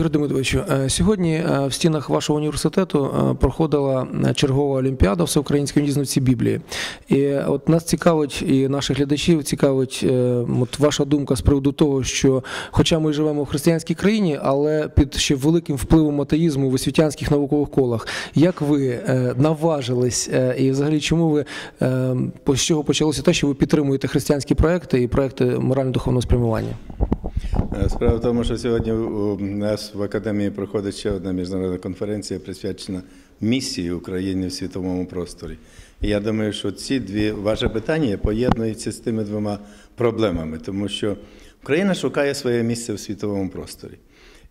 Ігор Дмитровичу, е, сьогодні е, в стінах вашого університету е, проходила чергова олімпіада всеукраїнської дізнавці Біблії. І от нас цікавить, і наших глядачів цікавить от ваша думка з приводу того, що, хоча ми живемо в християнській країні, але під ще великим впливом атеїзму в освітянських наукових колах, як ви наважились, і взагалі чому ви з чого почалося те, що ви підтримуєте християнські проекти і проекти морально-духовного спрямування? Е, справа в тому, що сьогодні у нас в академії проходить ще одна міжнародна конференція, присвячена місії України в світовому просторі. І я думаю, що ці дві ваше питання поєднуються з тими двома проблемами, тому що Україна шукає своє місце в світовому просторі.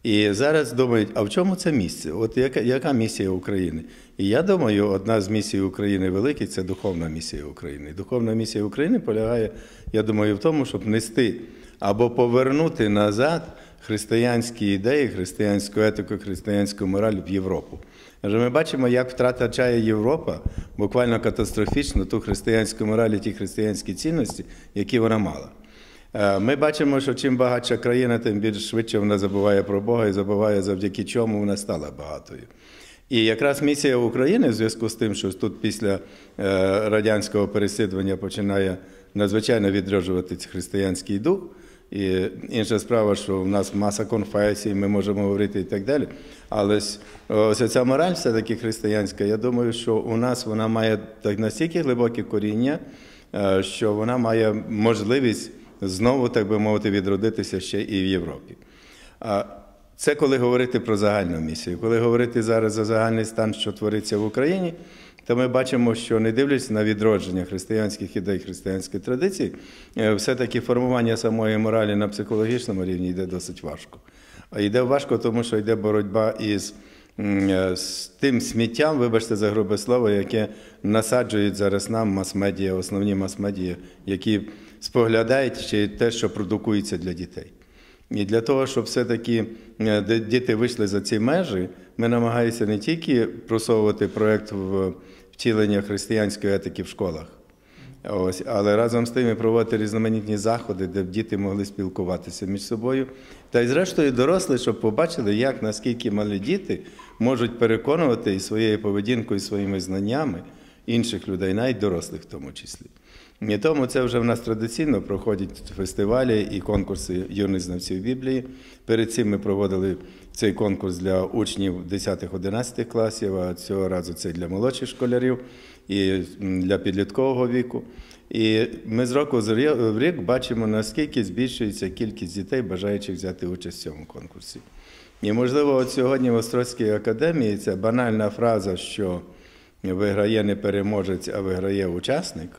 І зараз думають, а в чому це місце? От яка яка місія України? І я думаю, одна з місій України великих це духовна місія України. Духовна місія України полягає, я думаю, в тому, щоб нести або повернути назад християнські ідеї, християнську етику, християнську мораль в Європу. Адже ми бачимо, як втрачає Європа буквально катастрофічно ту християнську мораль і ті християнські цінності, які вона мала. Е, ми бачимо, що чим багатша країна, тим більш швидше вона забуває про Бога і забуває, завдяки чому вона стала багатою. І якраз місія України в зв'язку з тим, що тут після е, радянського переслідування починає надзвичайно відроджуватися християнський дух. І інша справа, що в нас маса конфесій, ми можемо говорити і так далі. Але ось ця мораль все-таки християнська, я думаю, що у нас вона має так настільки глибоке коріння, е, що вона має можливість знову, так би мовити, відродитися ще і в Європі. Це коли говорити про загальну місію. Коли говорити зараз за загальний стан, що твориться в Україні, то ми бачимо, що не дивлячись на відродження християнських ідей, християнських традицій, е, все-таки формування самої моралі на психологічному рівні йде досить важко. А йде важко, тому що йде боротьба із е, з тим сміттям, вибачте за грубе слово, яке насаджують зараз нам мас-медіа, основні мас-медіа, які споглядають ще те, що продукується для дітей. І для того, щоб все-таки е, діти вийшли за ці межі, ми намагаємося не тільки просовувати проєкт в втілення християнської етики в школах, ось, але разом з тим і проводити різноманітні заходи, де діти могли спілкуватися між собою. Та й зрештою дорослі, щоб побачили, як наскільки малі діти можуть переконувати і своєю поведінкою, і своїми знаннями інших людей, навіть дорослих в тому числі. І тому це вже в нас традиційно проходять фестивалі і конкурси юних знавців Біблії. Перед цим ми проводили цей конкурс для учнів 10-11 класів, а цього разу це для молодших школярів і для підліткового віку. І ми з року в рік бачимо, наскільки збільшується кількість дітей, бажаючих взяти участь в цьому конкурсі. І, можливо, от сьогодні в Острозькій академії ця банальна фраза, що виграє не переможець, а виграє учасник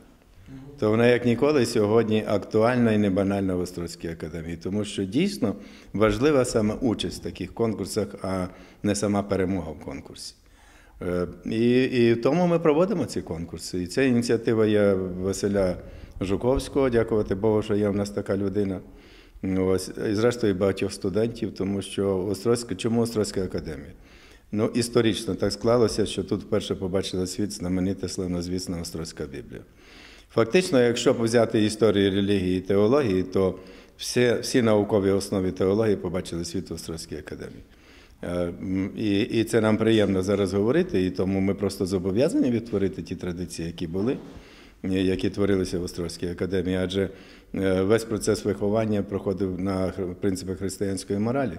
то вона як ніколи сьогодні актуальна і не банальна в Острозькій академії, тому що дійсно важлива саме участь в таких конкурсах, а не сама перемога в конкурсі. Е, і і тому ми проводимо ці конкурси. І ця ініціатива є Василя Жуковського, дякувати Богу, що є в нас така людина. Ось, І зрештою багатьох студентів, тому що Острозька, чому Острозька академія? Ну, історично так склалося, що тут вперше побачила світ знаменита славнозвісна Острозька Біблія. Фактично, якщо взяти історію релігії і теології, то всі всі наукові основи теології побачили світ в Острозькій академії. Е, і і це нам приємно зараз говорити, і тому ми просто зобов'язані відтворити ті традиції, які були, які творилися в Острозькій академії, адже е, весь процес виховання проходив на принципах християнської моралі.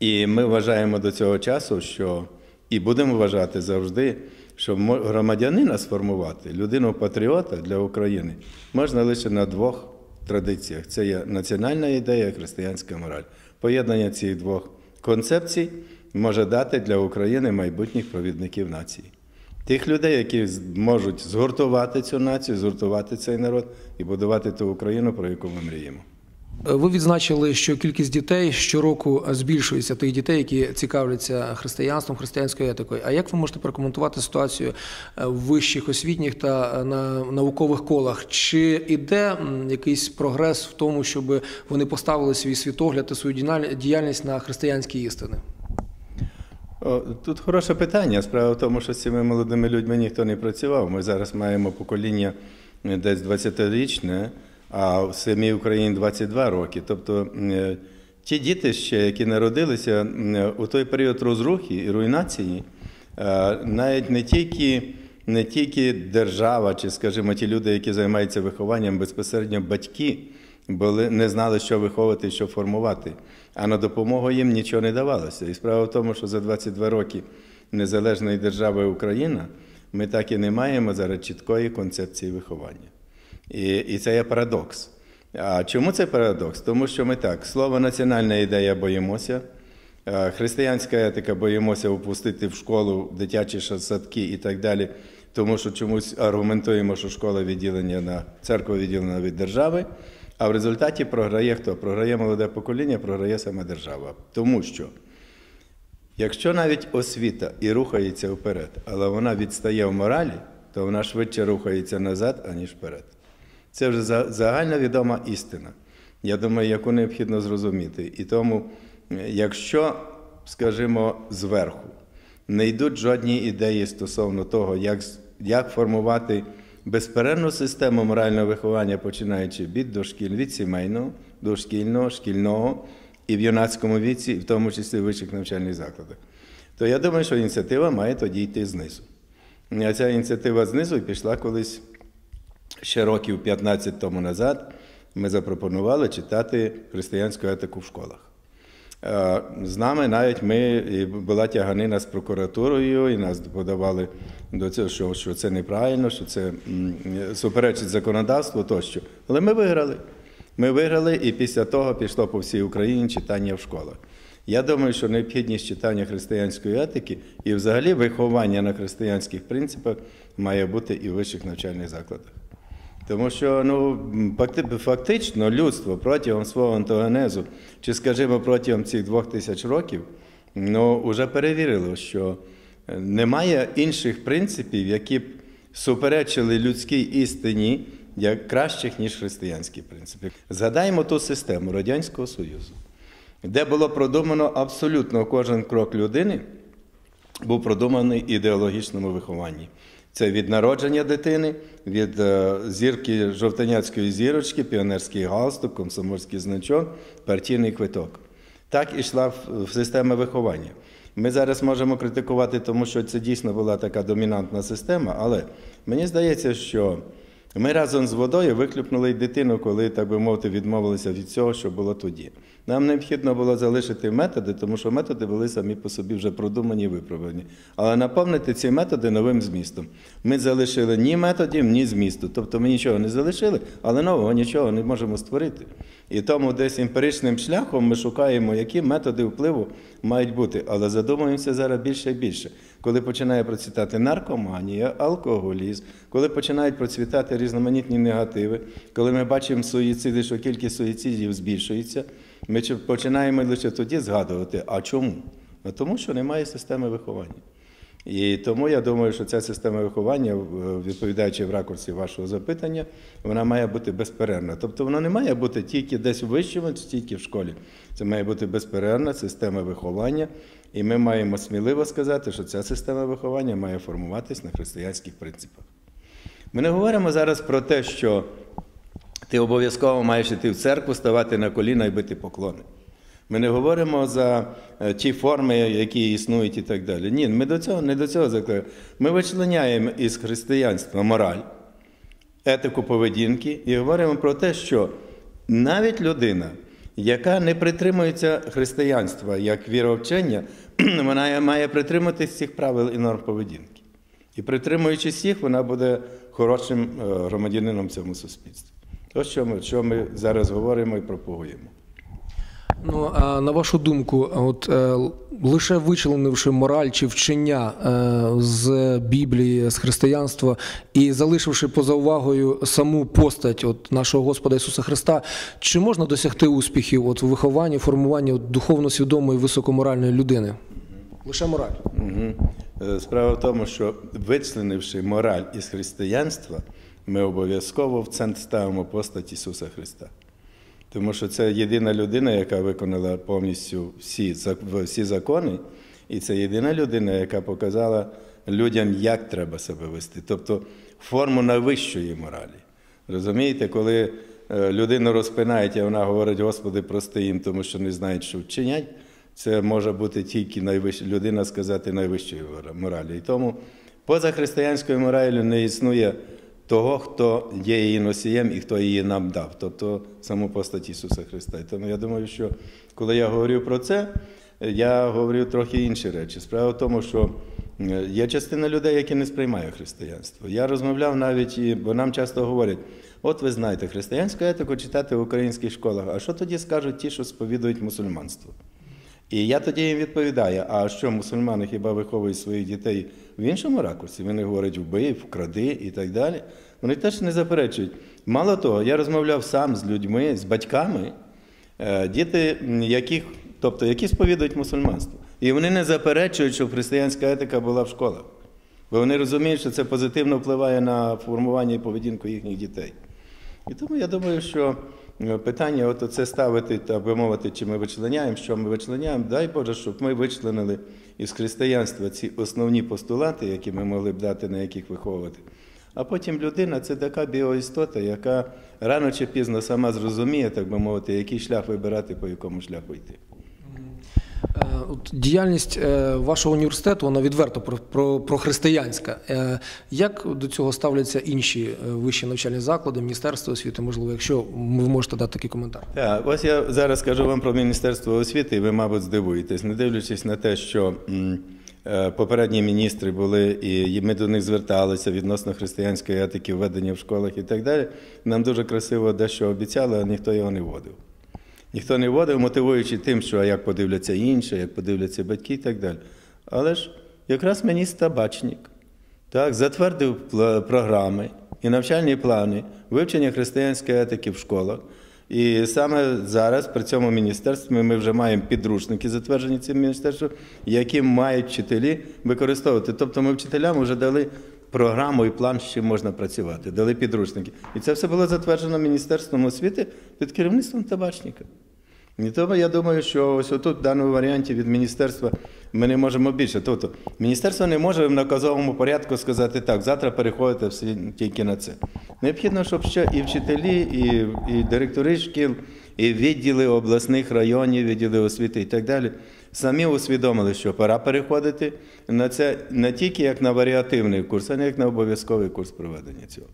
І ми вважаємо до цього часу, що і будемо вважати завжди що громадянина сформувати, людину-патріота для України можна лише на двох традиціях: це є національна ідея, християнська мораль. Поєднання цих двох концепцій може дати для України майбутніх провідників нації. Тих людей, які зможуть згуртувати цю націю, згуртувати цей народ і будувати ту Україну, про яку ми мріємо. Ви відзначили, що кількість дітей щороку збільшується тих дітей, які цікавляться християнством, християнською етикою. А як ви можете прокоментувати ситуацію е, в вищих освітніх та е, на наукових колах? Чи іде якийсь прогрес в тому, щоб вони поставили свій світогляд та свою діяльність на християнські істини? Тут хороше питання. Справа в тому, що з цими молодими людьми ніхто не працював. Ми зараз маємо покоління десь 20-річне а в самій Україні 22 роки. Тобто е, ті діти ще, які народилися у той період розрухи і руйнації, е, навіть не тільки, не тільки держава, чи, скажімо, ті люди, які займаються вихованням, безпосередньо батьки, були, не знали, що виховувати, що формувати, а на допомогу їм нічого не давалося. І справа в тому, що за 22 роки незалежної держави Україна ми так і не маємо зараз чіткої концепції виховання. І, і це є парадокс. А чому це парадокс? Тому що ми так, слово національна ідея боїмося, е, християнська етика боїмося впустити в школу, дитячі садки і так далі, тому що чомусь аргументуємо, що школа відділення на церква відділена від держави. А в результаті програє хто? Програє молоде покоління, програє сама держава. Тому що Якщо навіть освіта і рухається вперед, але вона відстає в моралі, то вона швидше рухається назад, аніж вперед. Це вже за- загальновідома істина. Я думаю, яку необхідно зрозуміти. І тому, е, якщо, скажімо, зверху не йдуть жодні ідеї стосовно того, як, як формувати безперервну систему морального виховання, починаючи від дошкіль, від сімейного, дошкільного, шкільного і в юнацькому віці, і в тому числі в вищих навчальних закладах, то я думаю, що ініціатива має тоді йти знизу. А ця ініціатива знизу пішла колись ще років 15 тому назад. Ми запропонували читати християнську етику в школах. Е, З нами навіть ми і була тяганина з прокуратурою, і нас подавали до цього, що, що це неправильно, що це суперечить законодавству тощо. Але ми виграли. Ми виграли, і після того пішло по всій Україні читання в школах. Я думаю, що необхідність читання християнської етики і взагалі виховання на християнських принципах має бути і в вищих навчальних закладах. Тому що ну, фактично людство протягом свого антогенезу, чи, скажімо, протягом цих двох тисяч років, ну, вже перевірило, що е, немає інших принципів, які б суперечили людській істині як кращих, ніж християнські принципи. Згадаємо ту систему Радянського Союзу, де було продумано абсолютно кожен крок людини був продуманий ідеологічному вихованні. Це від народження дитини, від е, зірки жовтеняцької зірочки, піонерський галстук, комсомольський значок, партійний квиток. Так ішла система виховання. Ми зараз можемо критикувати, тому що це дійсно була така домінантна система, але мені здається, що ми разом з водою виклюпнули й дитину, коли, так би мовити, відмовилися від цього, що було тоді. Нам необхідно було залишити методи, тому що методи були самі по собі вже продумані і виправлені. Але наповнити ці методи новим змістом. Ми залишили ні методів, ні змісту. Тобто ми нічого не залишили, але нового нічого не можемо створити. І тому десь емпіричним шляхом ми шукаємо, які методи впливу мають бути. Але задумуємося зараз більше і більше. Коли починає процвітати наркоманія, алкоголізм, коли починають процвітати різноманітні негативи, коли ми бачимо суїциди, що кількість суїцидів збільшується, ми починаємо лише тоді згадувати, а чому? Тому, що немає системи виховання. І тому я думаю, що ця система виховання, відповідаючи в ракурсі вашого запитання, вона має бути безперервна. Тобто вона не має бути тільки десь у вищому, тільки в школі. Це має бути безперервна система виховання. І ми маємо сміливо сказати, що ця система виховання має формуватись на християнських принципах. Ми не говоримо зараз про те, що ти обов'язково маєш йти в церкву, ставати на коліна і бити поклони. Ми не говоримо за е, ті форми, які існують і так далі. Ні, ми до цього не до цього закликаємо. Ми вичленяємо із християнства мораль, етику поведінки і говоримо про те, що навіть людина, яка не притримується християнства як віровчення, вона має притриматись цих правил і норм поведінки. І притримуючись їх, вона буде хорошим е, громадянином в цьому суспільстві. Ось що ми, що ми зараз говоримо і пропагуємо. Ну а на вашу думку, от е, лише вичленивши мораль чи вчення е, з Біблії, з християнства і залишивши поза увагою саму постать от нашого Господа Ісуса Христа, чи можна досягти успіхів от у вихованні, формуванні от, духовно свідомої високоморальної людини? Лише мораль. Угу. Справа в тому, що вичленивши мораль із християнства, ми обов'язково в центр ставимо постать Ісуса Христа. Тому що це єдина людина, яка виконала повністю всі, всі закони, і це єдина людина, яка показала людям, як треба себе вести, тобто форму найвищої моралі. Розумієте, коли е, людину розпинають, а вона говорить, Господи, прости їм, тому що не знають, що вчинять. Це може бути тільки найвища людина сказати найвищої моралі. І тому поза християнською моралью не існує того, хто є її носієм і хто її нам дав, тобто саму постать Ісуса Христа. Тому я думаю, що коли я говорю про це, я говорю трохи інші речі. Справа в тому, що е, є частина людей, які не сприймають християнство. Я розмовляв навіть, бо нам часто говорять, от ви знаєте, християнську етику читати в українських школах, а що тоді скажуть ті, що сповідують мусульманство? І я тоді їм відповідаю: а що мусульмани хіба виховують своїх дітей в іншому ракурсі? Вони говорять вбий, вкради і так далі. Вони теж не заперечують. Мало того, я розмовляв сам з людьми, з батьками, е, діти, яких, тобто, які сповідують мусульманство. І вони не заперечують, щоб християнська етика була в школах. Бо вони розуміють, що це позитивно впливає на формування і поведінку їхніх дітей. І тому я думаю, що питання от це ставити, так би мовити, чи ми вичленяємо, що ми вичленяємо, дай Боже, щоб ми вичленили із християнства ці основні постулати, які ми могли б дати, на яких виховувати. А потім людина це така біоістота, яка рано чи пізно сама зрозуміє, так би мовити, який шлях вибирати, по якому шляху йти. Діяльність е, вашого університету вона відверто про, про, про християнська. Е, Як до цього ставляться інші е, вищі навчальні заклади, Міністерство освіти, можливо, якщо ви можете дати такий коментар? Так, ось я зараз скажу вам про Міністерство освіти, і ви, мабуть, здивуєтесь, не дивлячись на те, що попередні міністри були, і ми до них зверталися відносно християнської етики, введення в школах і так далі. Нам дуже красиво дещо обіцяли, а ніхто його не вводив. Ніхто не вводив, мотивуючи тим, що як подивляться інші, як подивляться батьки і так далі. Але ж якраз міністр Табачник так, затвердив програми і навчальні плани вивчення християнської етики в школах. І саме зараз при цьому міністерстві ми вже маємо підручники, затверджені цим міністерством, які мають вчителі використовувати. Тобто ми вчителям вже дали програму і план, з чим можна працювати, дали підручники. І це все було затверджено Міністерством освіти під керівництвом табачника. І тому я думаю, що ось отут в даному варіанті від міністерства ми не можемо більше. Тобто міністерство не може в наказовому порядку сказати так, завтра переходите всі тільки на це. Необхідно, щоб ще і вчителі, і, і директори шкіл, і відділи обласних районів, відділи освіти і так далі. Самі усвідомили, що пора переходити на це не тільки як на варіативний курс, а не як на обов'язковий курс проведення цього.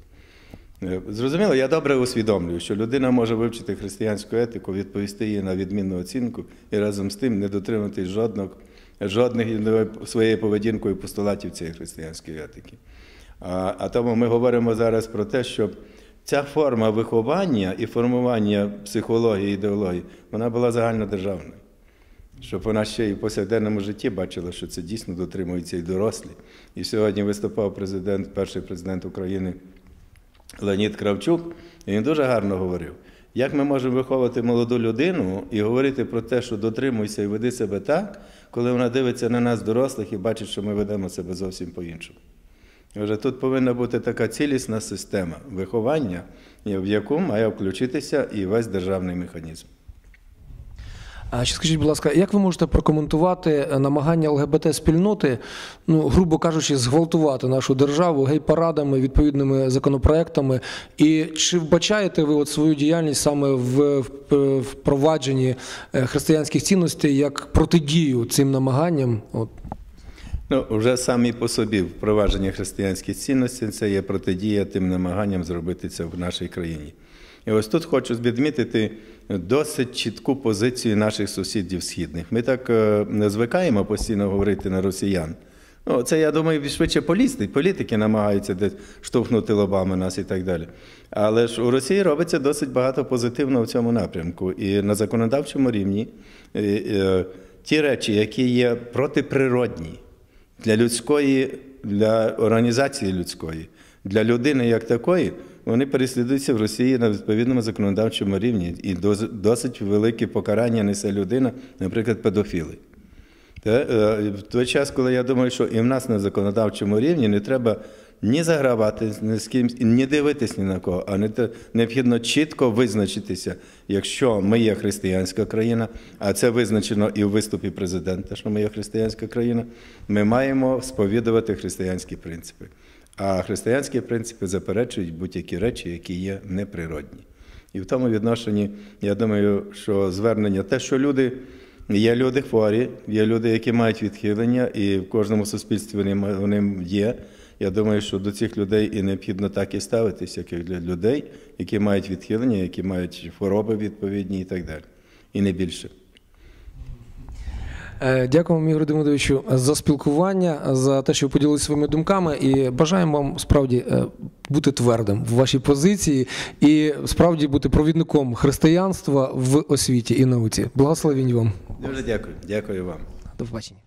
Е, Зрозуміло, я добре усвідомлюю, що людина може вивчити християнську етику, відповісти їй на відмінну оцінку і разом з тим не дотриматись жодних, жодних своєю поведінкою постулатів цієї християнської етики. А, а тому ми говоримо зараз про те, щоб ця форма виховання і формування психології ідеології вона була загальнодержавною. Щоб вона ще і в повсякденному житті бачила, що це дійсно дотримується і дорослі. І сьогодні виступав президент, перший президент України Леонід Кравчук, і він дуже гарно говорив, як ми можемо виховувати молоду людину і говорити про те, що дотримуйся і веди себе так, коли вона дивиться на нас, дорослих, і бачить, що ми ведемо себе зовсім по-іншому. Вже тут повинна бути така цілісна система виховання, в яку має включитися і весь державний механізм. А ще скажіть, будь ласка, як ви можете прокоментувати е, намагання ЛГБТ-спільноти, ну, грубо кажучи, зґвалтувати нашу державу гей-парадами, відповідними законопроектами? І чи вбачаєте ви от свою діяльність саме в, впровадженні е, християнських цінностей як протидію цим намаганням? От. Ну, вже самі по собі впровадження християнських цінностей це є протидія тим намаганням зробити це в нашій країні. І ось тут хочу відмітити досить чітку позицію наших сусідів східних. Ми так е, не звикаємо постійно говорити на росіян. Ну, це, я думаю, швидше політики, політики намагаються десь штовхнути лобами нас і так далі. Але ж у Росії робиться досить багато позитивного в цьому напрямку. І на законодавчому рівні е, е, ті речі, які є протиприродні для людської, для організації людської, для людини як такої, вони переслідуються в Росії на відповідному законодавчому рівні. І досить велике покарання несе людина, наприклад, педофіли. Е, В той час, коли я думаю, що і в нас на законодавчому рівні не треба ні загравати ні з кимсь, ні дивитись ні на кого, а не необхідно чітко визначитися, якщо ми є християнська країна, а це визначено і в виступі президента, що ми є християнська країна, ми маємо сповідувати християнські принципи. А християнські принципи заперечують будь-які речі, які є неприродні. І в тому відношенні, я думаю, що звернення, те, що люди, є люди хворі, є люди, які мають відхилення, і в кожному суспільстві вони, вони є. Я думаю, що до цих людей і необхідно так і ставитися, як і для людей, які мають відхилення, які мають хвороби відповідні і так далі. І не більше. Е, Дякуємо, Ігорю Демидовичу, за спілкування, за те, що ви поділилися своїми думками, і бажаємо вам справді е, бути твердим в вашій позиції і справді бути провідником християнства в освіті і науці. Благословінь вам. Дуже дякую. Дякую вам. До побачення.